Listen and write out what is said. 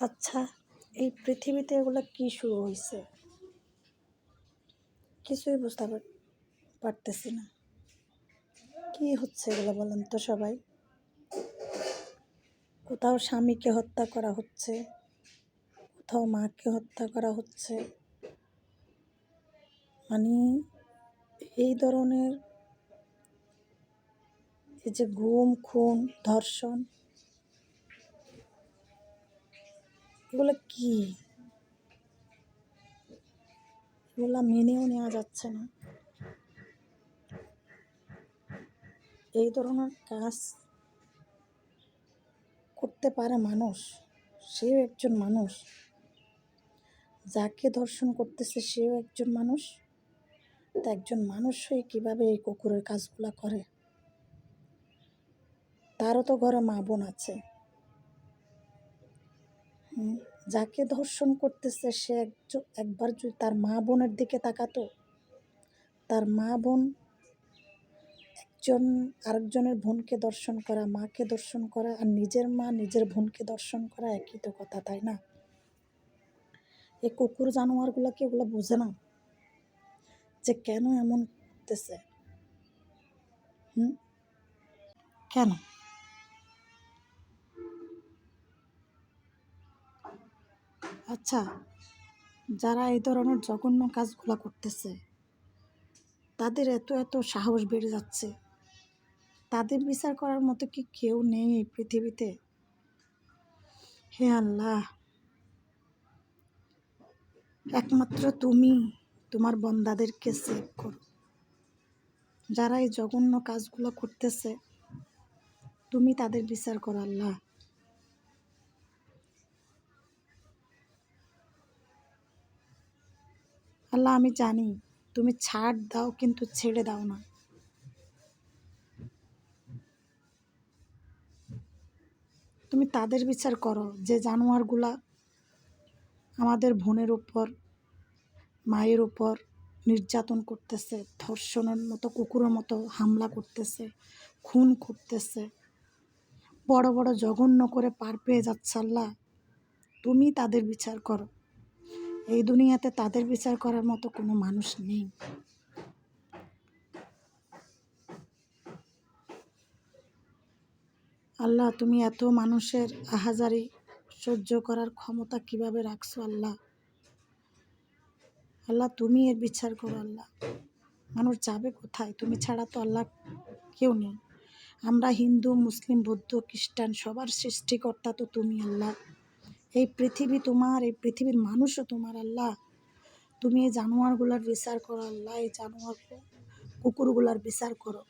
আচ্ছা এই পৃথিবীতে এগুলো কি শুরু হয়েছে কিছুই বুঝতে পার- পারতেছি না। কি হচ্ছে এগুলো বলেন তো সবাই? কোথাও স্বামীকে হত্যা করা হচ্ছে, কোথাও মাকে হত্যা করা হচ্ছে। মানে এই ধরনের এই যে গুম, খুন, ধর্ষণ এগুলো কি? এগুলো মেনেও নেওয়া যাচ্ছে না। এই ধরনের কাজ করতে পারে মানুষ, সেও একজন মানুষ। যাকে ধর্ষণ করতেছে সেও একজন মানুষ। তা একজন মানুষ হয়ে কীভাবে এই কুকুরের কাজগুলো করে? তারও তো ঘরে মা বোন আছে। যাকে ধর্ষণ করতেছে সে একবার যদি তার মা বোনের দিকে তাকাতো, তার মা বোন একজন আরেকজনের বোনকে দর্শন করা, মাকে দর্শন করা আর নিজের মা নিজের বোনকে দর্শন করা একই তো কথা, তাই না? এই কুকুর জানোয়ারগুলোকে ওগুলো বোঝে না যে কেন এমন করতেছে। হুম? কেন? আচ্ছা যারা এই ধরনের জঘন্য কাজগুলো করতেছে, তাদের এত এত সাহস বেড়ে যাচ্ছে। তাদের বিচার করার মতো কি কেউ নেই এই পৃথিবীতে? হে আল্লাহ, একমাত্র তুমি তোমার বন্দাদেরকে সেভ করো। যারা এই জঘন্য কাজগুলো করতেছে, তুমি তাদের বিচার করো আল্লাহ। আল্লাহ, আমি জানি। তুমি ছাড় দাও, কিন্তু ছেড়ে দাও না। তুমি তাদের বিচার করো যে জানোয়ারগুলা আমাদের বোনের উপর, মায়ের উপর নির্যাতন করতেছে, ধর্ষণের মতো, কুকুরের মতো হামলা করতেছে, খুন করতেছে। বড় বড় জঘন্য করে পার পেয়ে যাচ্ছে আল্লাহ। তুমি তাদের বিচার করো। এই দুনিয়াতে তাদের বিচার করার মতো কোনো মানুষ নেই। আল্লাহ, তুমি এত মানুষের আহাজারি সহ্য করার ক্ষমতা কীভাবে রাখছো আল্লাহ? আল্লাহ, তুমি এর বিচার করো আল্লাহ। মানুষ যাবে কোথায়? তুমি ছাড়া তো আল্লাহ কেউ নেই। আমরা হিন্দু, মুসলিম, বৌদ্ধ, খ্রিস্টান, সবার সৃষ্টিকর্তা তো তুমি আল্লাহ। এই পৃথিবী তোমার, এই পৃথিবীর মানুষও তোমার, আল্লাহ। তুমি এই জানোয়ারগুলার বিচার করো, আল্লাহ, এই জানোয়ার কুকুরগুলার বিচার করো।